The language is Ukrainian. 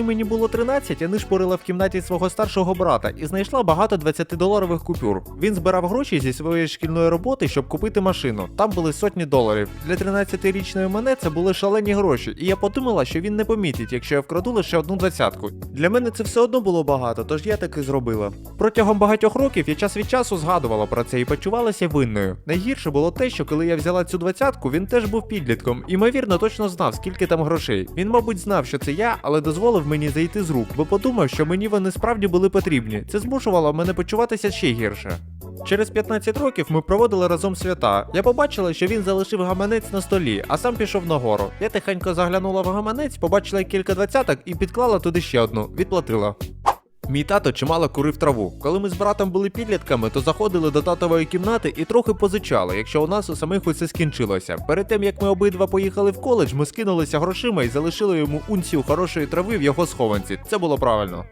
Коли мені було 13, я нишпорила в кімнаті свого старшого брата і знайшла багато 20-доларових купюр. Він збирав гроші зі своєї шкільної роботи, щоб купити машину. Там були сотні доларів. Для 13-річної мене це були шалені гроші, і я подумала, що він не помітить, якщо я вкраду лише одну двадцятку. Для мене це все одно було багато, тож я так і зробила. Протягом багатьох років я час від часу згадувала про це і почувалася винною. Найгірше було те, що коли я взяла цю двадцятку, він теж був підлітком, і ймовірно точно знав, скільки там грошей. Він, мабуть, знав, що це я, але дозволив мені зайти з рук, бо подумав, що мені вони справді були потрібні. Це змушувало мене почуватися ще гірше. Через 15 років ми проводили разом свята. Я побачила, що він залишив гаманець на столі, а сам пішов нагору. Я тихенько заглянула в гаманець, побачила кілька двадцяток і підклала туди ще одну, відплатила. Мій тато чимало курив траву. Коли ми з братом були підлітками, то заходили до татової кімнати і трохи позичали, якщо у нас у самих усе скінчилося. Перед тим як ми обидва поїхали в коледж, ми скинулися грошима і залишили йому унцію хорошої трави в його схованці. Це було правильно.